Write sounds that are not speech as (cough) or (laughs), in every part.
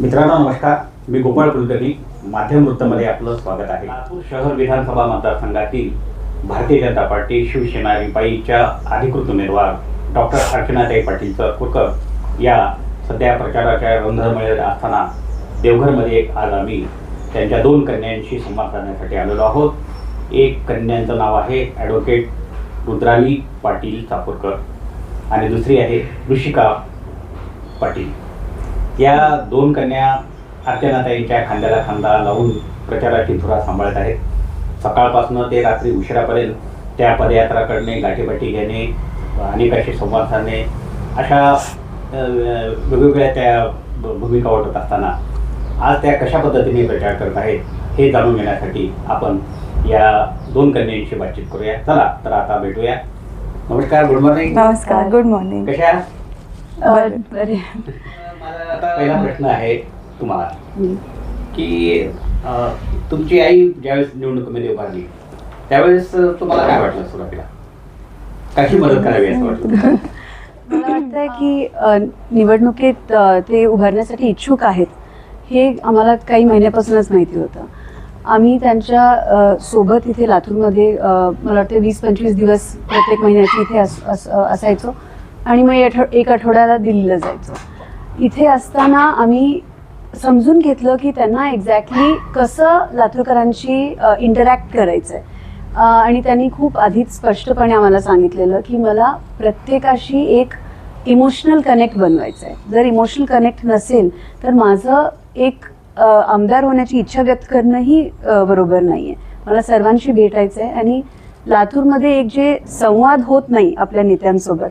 मित्रांनो नमस्कार. मी गोपाळ कुलकर्णी. माध्यम वृत्तमध्ये आपलं स्वागत आहे. लातूर शहर विधानसभा मतदारसंघातील भारतीय जनता पार्टी शिवसेना रिपाईच्या अधिकृत उमेदवार डॉक्टर अर्चनाताई पाटील चरपूरकर या सध्या प्रचाराच्या रंधरमळे असताना देवघरमध्ये आज आम्ही त्यांच्या दोन कन्यांशी संवाद साधण्यासाठी आलेलो आहोत. एक कन्यांचं नाव आहे ॲडव्होकेट रुद्राली पाटील चापूरकर आणि दुसरी आहे ऋषिका पाटील. या दोन कन्या अर्चनाताईंच्या खांद्याला खांदा लावून प्रचाराची धुरा सांभाळत आहेत. सकाळपासून ते रात्री उशिरापर्यंत त्या पदयात्रा करणे गाठीबाठी घेणे अनेकाशी संवाद साधणे अशा वेगवेगळ्या त्या भूमिका वाटत असताना आज त्या कशा पद्धतीने प्रचार करत आहेत हे जाणून घेण्यासाठी आपण या दोन कन्यांशी बातचीत करूया. चला तर आता भेटूया. नमस्कार गुड मॉर्निंग नमस्कार गुड मॉर्निंग कशा आहात? बरं. बरे. माझा आता पहिला प्रश्न आहे तुम्हाला. की अ, तुमची आई ज्यावेळेस निवडणुकीमध्ये उभारली त्यावेळेस तुम्हाला काय वाटलं सुरुवातीला? कशी मदत करावी असं वाटलं (laughs) मला वाटतंय की अ, निवडणुकीत अ, ते उभारण्यासाठी इच्छुक आहेत हे आम्हाला काही महिन्यापासूनच माहिती होतं. आम्ही त्यांच्यासोबत इथे लातूरमध्ये मला वाटतं वीस पंचवीस दिवस प्रत्येक महिन्याची इथे अस, असायचो. आणि मग एक आठव- एक आठवड्याला दिल्लीला जायचो. इथे असताना आम्ही समजून घेतलं की त्यांना एक्झॅक्टली कसं लातूरकरांशी इंटरॅक्ट करायचं आहे आणि त्यांनी खूप आधीच स्पष्टपणे आम्हाला सांगितलेलं की मला प्रत्येकाशी एक इमोशनल कनेक्ट बनवायचं आहे जर इमोशनल कनेक्ट नसेल तर माझं एक आमदार होण्याची इच्छा व्यक्त करणंही बरोबर नाही आहे मला सर्वांशी भेटायचं आहे आणि लातूरमध्ये एक जे संवाद होत नाही आपल्या नेत्यांसोबत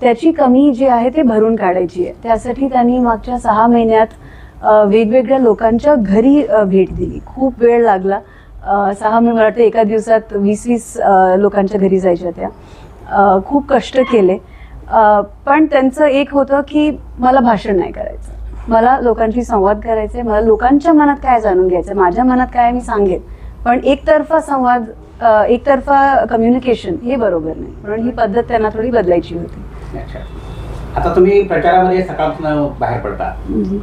त्याची कमी जी आहे ते भरून काढायची आहे. त्यासाठी त्यांनी मागच्या सहा महिन्यात वेगवेगळ्या लोकांच्या घरी भेट दिली. खूप वेळ लागला. सहा महिने मला वाटतं एका दिवसात वीस वीस लोकांच्या घरी जायच्या त्या. खूप कष्ट केले. पण त्यांचं एक होतं की मला भाषण नाही करायचं. मला लोकांशी संवाद करायचा आहे मला लोकांच्या मनात काय जाणून घ्यायचं आहे माझ्या मनात काय आहे मी सांगेन. पण एकतर्फा संवाद एकतर्फा कम्युनिकेशन हे बरोबर नाही. म्हणून ही पद्धत त्यांना थोडी बदलायची होती. अच्छा. आता तुम्ही प्रचारामध्ये सकाळपासून बाहेर पडता.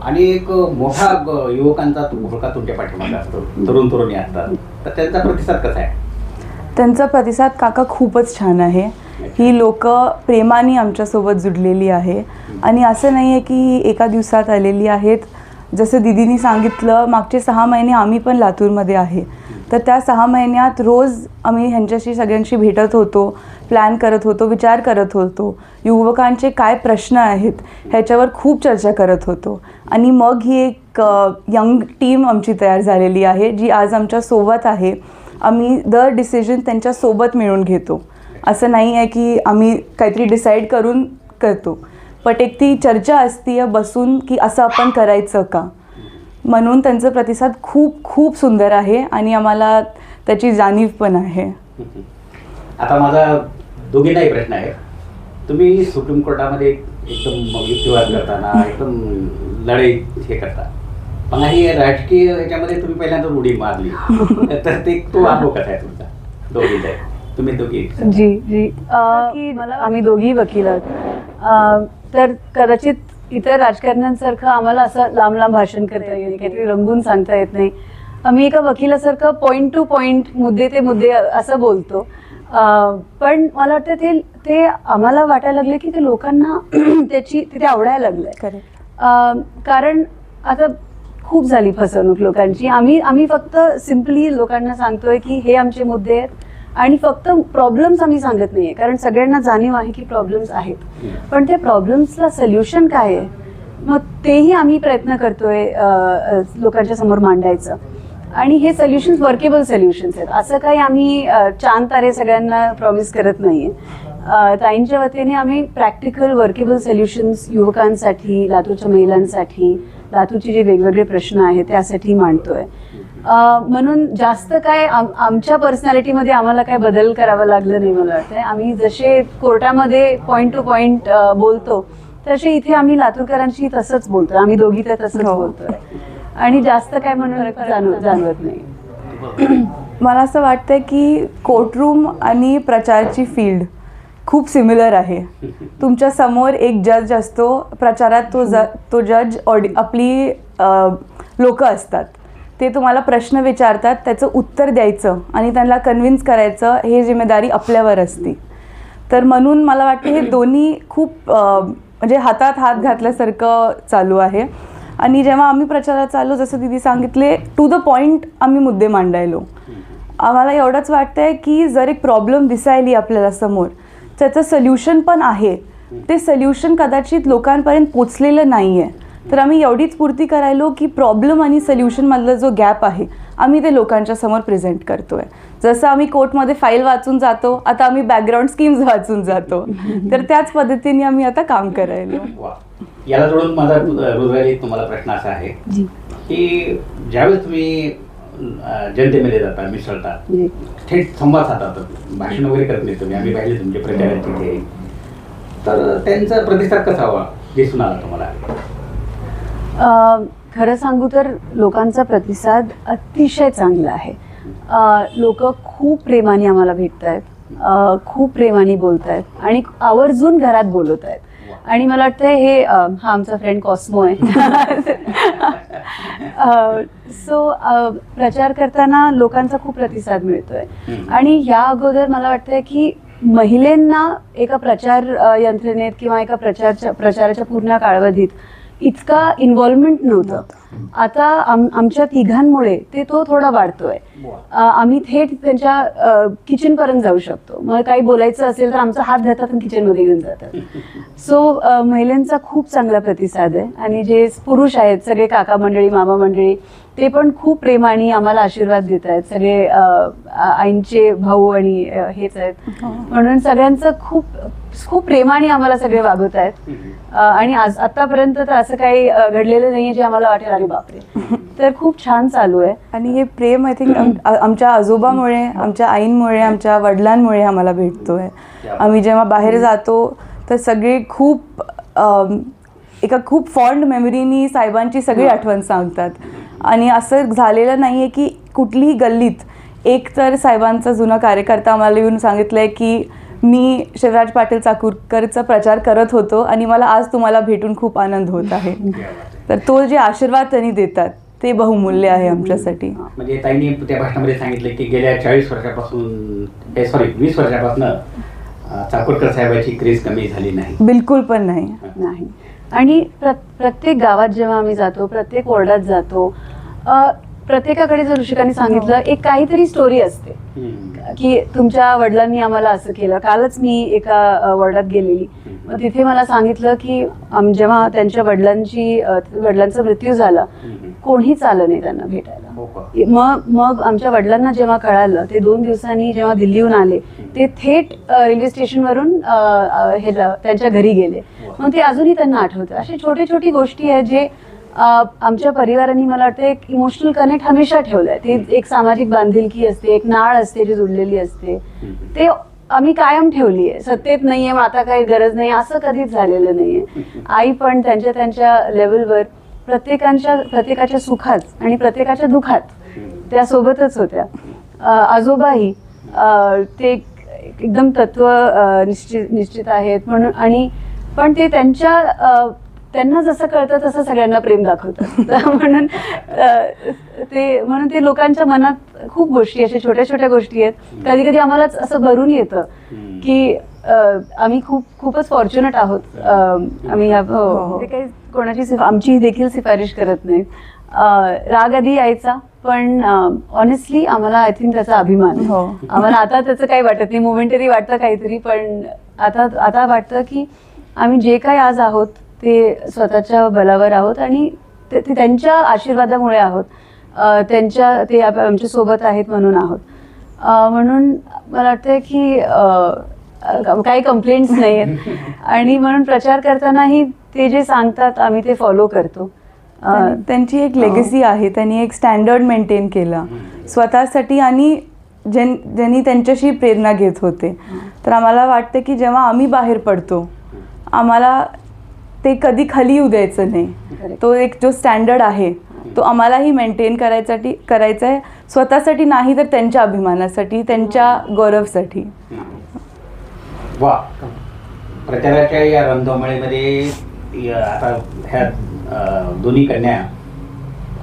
आणि एक मोठा युवकांचा भुरका तुमच्या पाठीमागे असतो. तरुण तरुणी असतात. तर त्यांचा प्रतिसाद कसा आहे? त्यांचा प्रतिसाद काका खूपच छान आहे. ही लोक प्रेमाने आमच्यासोबत जुडलेली आहे. आणि असं नाही आहे की एका दिवसात आलेली आहेत. जसं दिदीनी सांगितलं मागचे सहा महिने आम्ही पण लातूरमध्ये आहे. तर त्या सहा महिन्यात रोज आम्ही ह्यांच्याशी सगळ्यांशी भेटत होतो प्लॅन करत होतो विचार करत होतो. युवकांचे काय प्रश्न आहेत ह्याच्यावर खूप चर्चा करत होतो. आणि मग ही एक यंग टीम आमची तयार झालेली आहे जी आज आमच्यासोबत आहे. आम्ही दर डिसिजन त्यांच्यासोबत मिळून घेतो. असं नाही आहे की आम्ही काहीतरी डिसाईड करून करतो. पण एक ती चर्चा असती बसून की असं आपण करायचं का? म्हणून त्यांचा प्रतिसाद खूप खूप सुंदर आहे आणि आम्हाला त्याची जाणीव पण आहे. आता माझा दोघींनाही प्रश्न आहे. तुम्ही सुप्रीम कोर्टामध्ये एकदम युक्तिवाद करताना एकदम लढाई हे करता. पण ही राजकीय याच्यामध्ये तुम्ही पहिल्यांदा उडी मारली. (laughs) तर ते तो अनुभव कसा आहे तुमचा? दोघीचा? आहे. तुम्ही दोघी. जी जी. की आम्ही दोघी वकील आहोत. अ, तर कदाचित इतर राजकारण्यांसारखं आम्हाला असं लांब लांब भाषण करता येत नाही काहीतरी रंगून सांगता येत नाही. आम्ही एका वकिलासारखं पॉईंट टू पॉईंट मुद्दे ते मुद्दे असं बोलतो. अ, पण मला वाटतं ते ते आम्हाला वाटायला लागले की ते लोकांना (clears throat) त्याची ते आवडायला अ, कारण आता खूप झाली फसवणूक लोकांची. आम्ही आम्ही फक्त सिम्पली लोकांना सांगतोय की हे आमचे मुद्दे आहेत. आणि फक्त प्रॉब्लेम्स आम्ही सांगत नाहीये. कारण सगळ्यांना जाणीव आहे की प्रॉब्लेम्स आहेत. पण त्या प्रॉब्लेम्सला सोल्युशन काय आहे? मग तेही आम्ही प्रयत्न करतोय लोकांच्या समोर मांडायचं. आणि हे सोल्युशन्स वर्केबल सोल्युशन्स आहेत. असं काही आम्ही चांद तारे सगळ्यांना प्रॉमिस करत नाहीये. ताईंच्या वतीने आम्ही प्रॅक्टिकल वर्केबल सोल्युशन्स युवकांसाठी लातूरच्या महिलांसाठी लातूरचे जे वेगवेगळे प्रश्न आहेत त्यासाठी मांडतोय. म्हणून जास्त काय आम- आमच्या पर्सनॅलिटीमध्ये आम्हाला काय बदल करावा लागलं नाही मला वाटतंय. आम्ही जसे कोर्टामध्ये पॉईंट टू पॉईंट बोलतो तसे इथे आम्ही लातूरकरांशी तसंच बोलतोय. आम्ही दोघी तर तसंच हो. बोलतोय. आणि जास्त काय म्हणून जाणव- जाणवत नाही. (clears throat) मला असं वाटतं की कोर्टरूम आणि प्रचारची फील्ड खूप सिमिलर आहे. तुमच्यासमोर एक जज असतो प्रचारात तो ज तो जज ऑडि आपली लोक असतात. ते तुम्हाला प्रश्न विचारतात त्याचं उत्तर द्यायचं आणि त्यांना कन्व्हिन्स करायचं हे जिम्मेदारी आपल्यावर असते. तर म्हणून मला वाटतं हे दोन्ही खूप म्हणजे हातात हात घातल्यासारखं चालू आहे. आणि जेव्हा आम्ही प्रचारात चाललो जसं दिदी सांगितले टू द पॉईंट आम्ही मुद्दे मांडायलो. आम्हाला एवढंच वाटतं आहे की जर एक प्रॉब्लेम दिसायली आपल्याला समोर त्याचं सल्युशन पण आहे. ते सल्युशन कदाचित लोकांपर्यंत पोचलेलं नाही आहे तर आम्ही एवढीच पूर्ती करायलो की प्रॉब्लेम आणि सोल्युशनमधला जो गॅप आहे आम्ही ते लोकांच्या समोर प्रेझेंट करतोय. जसं आम्ही कोर्टमध्ये फाईल वाचून जातो आता आम्ही बॅकग्राऊंड स्कीम्स वाचून जातो. तर त्याच पद्धतीने आम्ही आता काम करायलो. याला जोडून माझा रोजगारी तुम्हाला प्रश्न असा आहे जी. की ज्यावेळेस तुम्ही जनतेमध्ये जाता मिसळता थेट संवाद साधतात भाषण वगैरे करत नाही तुम्ही. आम्ही पाहिले तुमचे प्रचार तिथे तर त्यांचा प्रतिसाद कसा हवा? दिसून आला तुम्हाला. खरं सांगू तर लोकांचा प्रतिसाद अतिशय चांगला आहे. लोक खूप प्रेमाने आम्हाला भेटत आहेत खूप प्रेमाने बोलत आहेत आणि आवर्जून घरात बोलत आहेत. आणि मला वाटतं हे हा आमचा फ्रेंड कॉस्मो आहे. सो प्रचार करताना लोकांचा खूप प्रतिसाद मिळतोय. आणि या अगोदर मला वाटतंय की महिलांना एका प्रचार यंत्रणेत किंवा एका प्रचारच्या प्रचाराच्या पूर्ण कालावधीत इतका इन्व्हॉल्वमेंट नव्हतं. आता आम आमच्या तिघांमुळे ते तो थोडा वाढतोय. आम्ही थेट त्यांच्या किचन पर्यंत जाऊ शकतो. मग काही बोलायचं असेल तर आमचा हात धरतात आणि किचनमध्ये घेऊन जातात. (laughs) सो महिलांचा खूप चांगला प्रतिसाद आहे. आणि जे पुरुष आहेत सगळे काका मंडळी मामा मंडळी ते पण खूप प्रेमाने आम्हाला आशीर्वाद देत आहेत. सगळे आईंचे भाऊ आणि हेच आहेत. म्हणून सगळ्यांचं खूप खूप प्रेमाने आम्हाला सगळे वागवत आहेत. आणि आज आतापर्यंत तर असं काही घडलेलं नाहीये जे आम्हाला वाटेल. अरे बापरे. तर खूप छान चालू आहे. आणि हे प्रेम आय थिंक आमच्या आजोबामुळे आमच्या आईंमुळे आमच्या वडिलांमुळे आम्हाला भेटतोय. आम्ही जेव्हा बाहेर जातो तर सगळे खूप एका खूप फॉन्ड मेमरीनी साहेबांची सगळी आठवण सांगतात. आणि असं झालेलं नाही आहे की कुठलीही गल्लीत एक तर साहेबांचा जुना कार्यकर्ता आम्हाला येऊन सांगितलंय की मी शिवराज पाटील चाकूरकरचा प्रचार करत होतो आणि मला आज तुम्हाला भेटून खूप आनंद होत आहे. तर तो जे आशीर्वाद त्यांनी देतात ते बहुमूल्य आहे आमच्यासाठी. म्हणजे ताईंनी त्या भाषणामध्ये सांगितलं की गेल्या चाळीस वर्षापासून सॉरी वीस वर्षापासून चाकोरकर साहेबाची क्रेज कमी झाली नाही. बिलकुल पण नाही. नाही. आणि प्र प्रत्येक गावात जेव्हा आम्ही जातो प्रत्येक वॉर्डात जातो प्रत्येकाकडे जर ऋषिकाने सांगितलं एक काहीतरी स्टोरी असते. की तुमच्या वडिलांनी आम्हाला असं केलं. कालच मी एका वॉर्डात गेलेली. मग तिथे मला सांगितलं की जेव्हा त्यांच्या वडिलांची वडिलांचा मृत्यू झाला. कोणीच आलं नाही त्यांना भेटायला. हो? मग मग आमच्या वडिलांना जेव्हा कळालं ते दोन दिवसांनी जेव्हा दिल्लीहून आले ते थेट रेल्वे स्टेशनवरून हे त्यांच्या घरी गेले. मग ते अजूनही त्यांना आठवतं. अशा छोटे छोटी गोष्टी आहेत जे आमच्या परिवाराने मला वाटतं एक इमोशनल कनेक्ट हमेशा ठेवलंय. ते एक सामाजिक बांधिलकी असते एक नाळ असते जी जुळलेली असते. ते आम्ही कायम ठेवली आहे. सत्तेत नाहीये मग आता काही गरज नाही असं कधीच झालेलं नाहीये. (laughs) आई पण त्यांच्या त्यांच्या लेवलवर प्रत्येकांच्या प्रत्येकाच्या सुखात आणि प्रत्येकाच्या दुखात त्या सोबतच होत्या. आजोबाही ते एक- एकदम तत्व निश्चित निश्चित आहेत म्हणून आणि पण ते त्यांच्या त्यांना जसं कळतं तसं सगळ्यांना प्रेम दाखवतात (laughs) म्हणून ते म्हणून ते लोकांच्या मनात खूप गोष्टी अशा छोट्या छोट्या गोष्टी आहेत कधी कधी आम्हालाच असं भरून येतं. की आम्ही खूप खूपच फॉर्च्युनेट आहोत आम्ही ह्या- हो, हो. ते काही कोणाची आमची देखील सिफारिश करत नाहीत अ, राग आधी यायचा पण ऑनेस्टली आम्हाला आय थिंक त्याचा अभिमान आहे. हो. आम्हाला आता त्याचं काही वाटत नाही मोमेंटरी वाटतं काहीतरी पण आता आता वाटतं की आम्ही जे काही आज आहोत ते स्वतःच्या बलावर आहोत आणि ते ते त्यांच्या आशीर्वादामुळे आहोत. त्यांच्या ते आप- आमच्यासोबत आहेत म्हणून आहोत. म्हणून मला वाटतं की काही कंप्लेंट्स नाही आहेत आणि म्हणून प्रचार करतानाही ते जे सांगतात आम्ही ते फॉलो करतो. त्यांची एक लेगसी आहे. त्यांनी एक स्टँडर्ड मेंटेन केला. स्वतःसाठी आणि ज्यां ज्यांनी त्यांच्याशी प्रेरणा घेत होते. तर आम्हाला वाटतं की जेव्हा आम्ही बाहेर पडतो आम्हाला ते कधी खाली येऊ द्यायचं नाही. तो एक जो स्टँडर्ड आहे तो आम्हालाही मेंटेन करायसाठी करायचा आहे स्वतःसाठी नाही तर त्यांच्या अभिमानासाठी त्यांच्या गौरवसाठी. वा. प्रचाराच्या या आता ह्या दोन्ही कन्या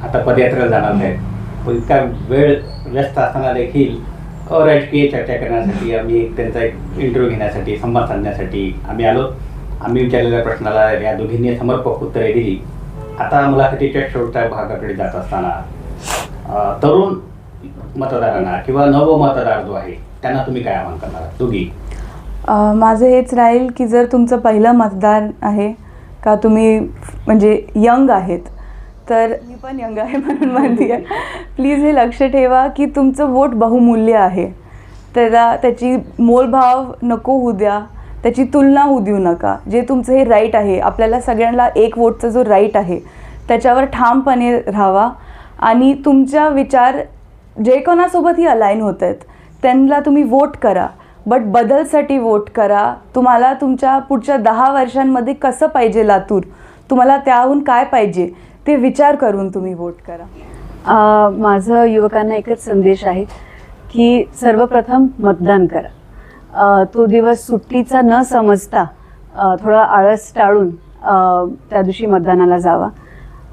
आता पदयात्रेला जाणार आहेत पण इतका वेळ व्यस्त असताना देखील अराजकीय चर्चा करण्यासाठी आम्ही एक त्यांचा एक इंटरव्ह्यू घेण्यासाठी संवाद साधण्यासाठी आम्ही आलो. आम्ही विचारलेल्या प्रश्नाला या दोघींनी समर्पक उत्तरे दिली. आता मुलाखतीच्या शेवटच्या भागाकडे जात असताना तरुण मतदारांना किंवा नव मतदार जो आहे त्यांना तुम्ही काय आवाहन करणार दोघी. माझं हेच राहील की जर तुमचं पहिलं मतदान आहे का तुम्ही म्हणजे यंग आहेत तर मी पण यंग आहे म्हणून म्हणते. प्लीज हे लक्ष ठेवा की तुमचं वोट बहुमूल्य आहे. त्याला त्याची मोलभाव नको होऊ द्या. त्याची तुलना होऊ देऊ नका. जे तुमचं हे राईट आहे आपल्याला सगळ्यांना एक वोटचा जो राईट आहे त्याच्यावर ठामपणे राहावा. आणि तुमच्या विचार जे कोणासोबतही अलाईन होत आहेत त्यांना तुम्ही वोट करा. बट बदलसाठी वोट करा. तुम्हाला तुमच्या पुढच्या दहा वर्षांमध्ये कसं पाहिजे लातूर? तुम्हाला त्याहून काय पाहिजे? ते विचार करून तुम्ही वोट करा. माझं युवकांना एकच संदेश आहे की सर्वप्रथम मतदान करा. तो दिवस सुट्टीचा न समजता थोडा आळस टाळून त्या दिवशी मतदानाला जावा.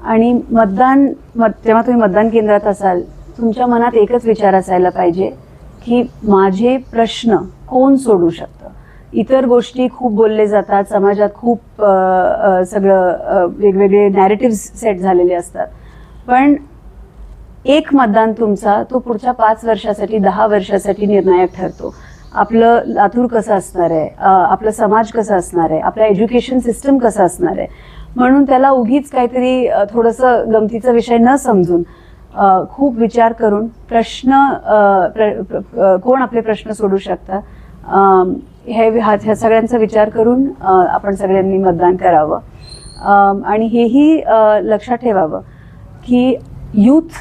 आणि मतदान मत जेव्हा तुम्ही मतदान केंद्रात असाल तुमच्या मनात एकच विचार असायला पाहिजे की माझे प्रश्न कोण सोडू शकतं? इतर गोष्टी खूप बोलले जातात समाजात खूप सगळं वेगवेगळे नॅरेटिव्ह सेट झालेले असतात. पण एक मतदान तुमचा तो पुढच्या पाच वर्षासाठी दहा वर्षासाठी निर्णायक ठरतो. आपलं लातूर कसं असणार आहे? आपला आपलं समाज कसा असणार आहे? आपलं एज्युकेशन सिस्टम कसं असणार आहे? म्हणून त्याला उगीच काहीतरी थोडंसं गमतीचा विषय न समजून खूप विचार करून प्रश्न प्र- कोण आपले प्रश्न सोडू शकतात? हे ह्या सगळ्यांचा विचार करून आपण सगळ्यांनी मतदान करावं. आणि हेही लक्षात ठेवावं की यूथ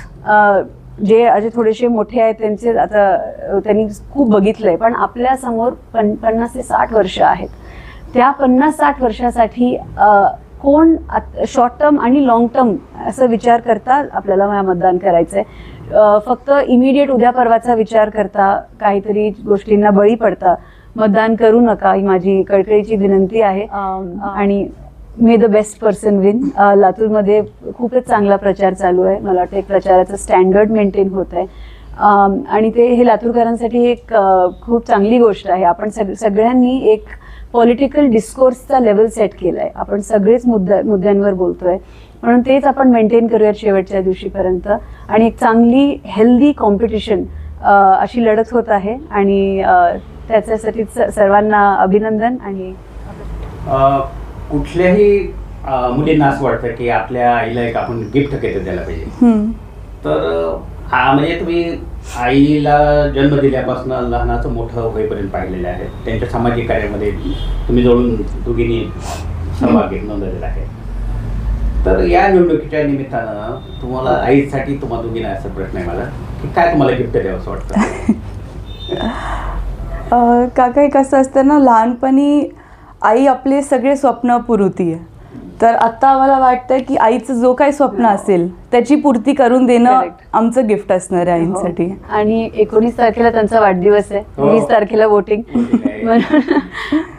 जे असे थोडेसे मोठे आहेत त्यांचे आता त्यांनी खूप बघितलंय पण आपल्यासमोर पन पन्नास ते साठ वर्ष आहेत. त्या पन्नास साठ वर्षासाठी कोण शॉर्ट टर्म आणि लॉंग टर्म असं विचार करता आपल्याला मतदान करायचं आहे फक्त इमिडिएट उद्या परवाचा विचार करता काहीतरी गोष्टींना बळी पडता मतदान करू नका ही माझी कळकळीची विनंती आहे. आणि may the best person win लातूरमध्ये खूपच चांगला प्रचार चालू आहे. मला वाटतं एक प्रचाराचं स्टँडर्ड मेंटेन होत आहे. आणि ते हे लातूरकरांसाठी एक खूप चांगली गोष्ट आहे. आपण सग सगळ्यांनी एक पॉलिटिकल डिस्कोर्सचा लेवल सेट केला आहे आपण सगळेच मुद्दा मुद्द्यांवर बोलतोय. म्हणून तेच आपण मेंटेन करूयात शेवटच्या दिवशीपर्यंत. आणि एक चांगली हेल्दी कॉम्पिटिशन अशी लढत होत आहे. आणि त्याच्यासाठी सर्वांना अभिनंदन आणि कुठल्याही अ, मुलींना असं वाटतं की आपल्या आईला एक आपण गिफ्ट केलं द्यायला पाहिजे. हम्म. तर हा म्हणजे तुम्ही आईला जन्म दिल्यापासून लहानाचं मोठं होईपर्यंत पाहिलेले आहे. त्यांच्या सामाजिक कार्यामध्ये तुम्ही जवळून दोघींनी सहभाग घेत नोंदवलेला आहे. तर या निवडणुकीच्या निमित्तानं तुम्हाला आईसाठी तुम्हाला दोघींना असा प्रश्न आहे मला की काय तुम्हाला गिफ्ट द्यावं असं वाटतं? (laughs) अ, काका हे कसं असतं ना लहानपणी आई आपले सगळे स्वप्न पुरवती आहे तर आत्ता आम्हाला वाटतं की आईचं जो काही स्वप्न असेल त्याची पूर्ती करून देणं. आमचं गिफ्ट असणार आहे आईंसाठी हो. आणि एकोणीस तारखेला त्यांचा वाढदिवस आहे हो. वीस तारखेला वोटिंग. (laughs)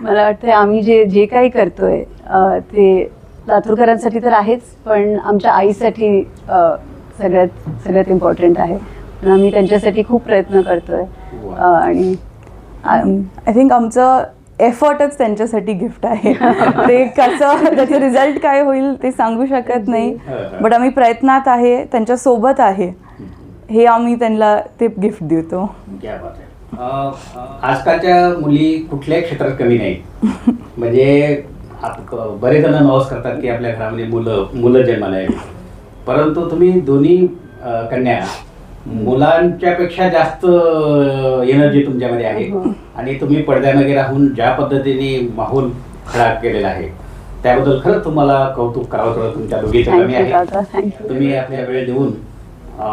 मला वाटतं आम्ही जे जे काही करतोय ते लातूरकरांसाठी तर आहेच पण आमच्या आईसाठी सगळ्यात सगळ्यात इम्पॉर्टंट आहे पण आम्ही त्यांच्यासाठी खूप प्रयत्न करतोय आणि आम- आय थिंक आमचं एफर्टच त्यांच्यासाठी गिफ्ट आहे. ते कसं त्याचं रिझल्ट काय होईल ते सांगू शकत नाही. बट आम्ही प्रयत्नात आहे त्यांच्यासोबत आहे. हे आम्ही त्यांना ते गिफ्ट देतो. आजकालच्या मुली कुठल्याही क्षेत्रात कमी नाही म्हणजे बरेच जण नवस करतात की आपल्या घरामध्ये मुलं मुलं जन्माला परंतु तुम्ही दोन्ही कन्या मुलांच्या पेक्षा जास्त एनर्जी तुमच्यामध्ये आहे. हो. आणि तुम्ही पडद्यामागे राहून ज्या पद्धतीने माहोल खडा केलेला आहे त्याबद्दल खरंच तुम्हाला कौतुक करावं थोडं. तुमच्या दोघीचं कमी आहे तुम्ही आपल्या वेळ देऊन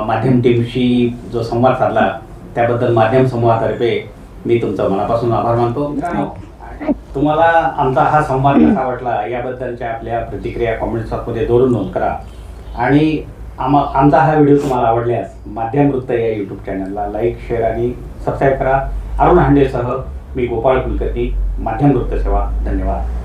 माध्यम टीमशी जो संवाद साधला त्याबद्दल माध्यम समूहातर्फे मी तुमचा मनापासून आभार मानतो. तुम्हाला आमचा हा संवाद कसा वाटला याबद्दलच्या आपल्या प्रतिक्रिया कॉमेंट्समध्ये जोडून नोंद करा. आणि आमा आमचा हा व्हिडिओ तुम्हाला आवडल्यास माध्यम वृत्त या यूट्यूब चॅनलला लाईक शेअर आणि सबस्क्राईब करा. अरुण हांडेसह मी गोपाळ कुलकर्णी माध्यम वृत्त सेवा. धन्यवाद.